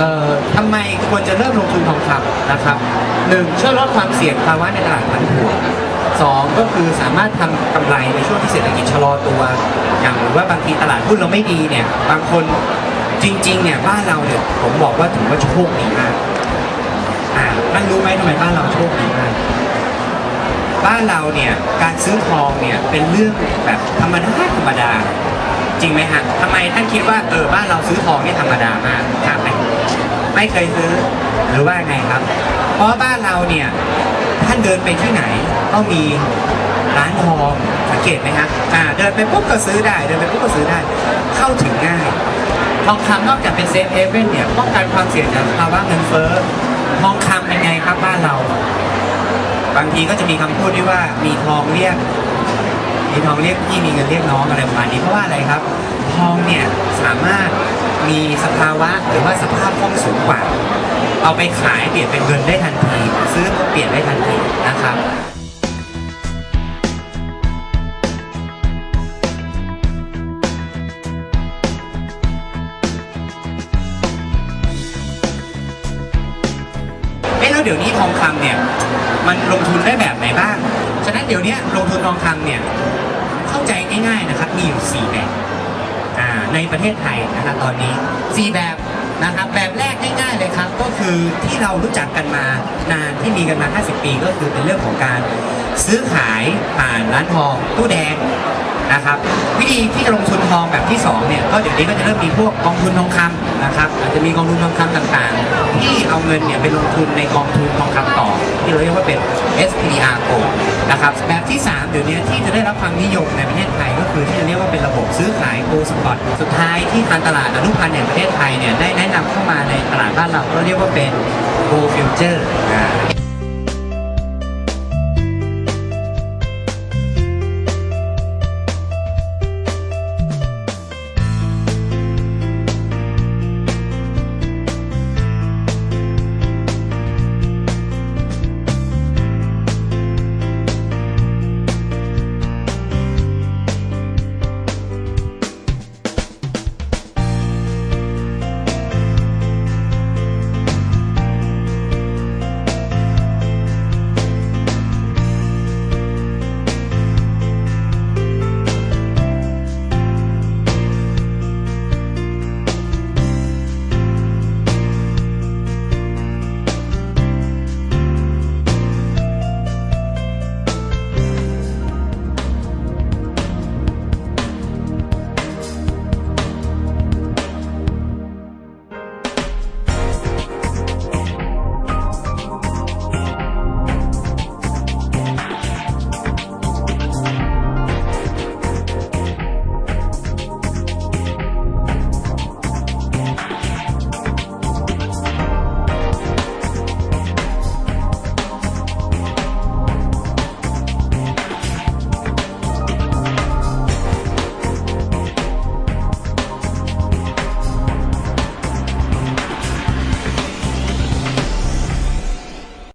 เอ่อทำไมควรจะเริ่มลงทุนทองคำนะครับหนึ่งช่วยลดความเสี่ยงภาวะในตลาดผันผวนสองก็คือสามารถทำกำไรในช่วงที่เศรษฐกิจชะลอตัว อย่างหรือว่าบางทีตลาดหุ้นเราไม่ดีเนี่ย บางคนจริงๆเนี่ยบ้านเราเนี่ยผมบอกว่าถือว่าโชคดีมากอ่าท่านรู้ไหมทำไมบ้านเราโชคดีมาก บ้านเราเนี่ยการซื้อทองเนี่ยเป็นเรื่องแบบธรรมดาธรรมดา จริงไหมฮะทำไมท่านคิดว่าเออบ้านเราซื้อทองนี่ธรรมดามากทราบ ไม่เคยซื้อ หรือว่าไงครับ เพราะบ้านเราเนี่ยท่านเดินไปที่ไหนก็มีร้านทองสังเกตไหมฮะอ่าเดินไปปุ๊บก็ซื้อได้ เดินไปปุ๊บก็ซื้อได้ เข้าถึงง่ายทองคำนอกจากเป็นเซฟเฮเว่นเนี่ยป้องกันความเสี่ยงจากภาวะเงินเฟ้อทองคำเป็นไงครับบ้านเรา บางทีก็จะมีคำพูดที่ว่ามีทองเรียก มีทองเรียกพี่มีเงินเรียกน้องอะไรประมาณนี้เพราะว่าอะไรครับ ทองเนี่ยสามารถ มีสภาวะหรือว่าสภาพคล่องสูงกว่า เอาไปขายเปลี่ยนเป็นเงินได้ทันที ซื้อเปลี่ยนได้ทันทีนะครับเอ๊ะแล้วเดี๋ยวนี้ทองคำเนี่ยมันลงทุนได้แบบไหนบ้าง ฉะนั้นเดี๋ยวนี้ลงทุนทองคำเนี่ยเข้าใจง่ายๆนะครับ มีอยู่ 4 แบบ ในประเทศไทยนะครับตอนนี้ 4 แบบนะครับแบบแรกง่ายๆเลยครับ ก็คือที่เรารู้จักกันมานานที่มีกันมา 50 ปีก็คือเป็นเรื่องของการซื้อขายผ่านร้านทองตู้แดงนะครับวิธีที่จะลงทุนทองแบบที่2เนี่ยก็เดี๋ยวนี้ก็จะเริ่มมีพวกกองทุนทองคำนะครับอาจจะมีกองทุนทองคำต่างๆ ที่เอาเงินเนี่ยไปลงทุนในกองทุนทองคำต่อ ที่เราเรียกว่าเป็น SPDR Gold นะครับแบบที่ 3 เดี๋ยวนี้ที่จะได้รับความนิยมในประเทศไทยก็ ที่ทางตลาดอนุพันธ์แห่งประเทศไทยเนี่ยได้แนะนำเข้ามาในตลาดบ้านเราก็เรียกว่าเป็นโกลฟิวเจอร์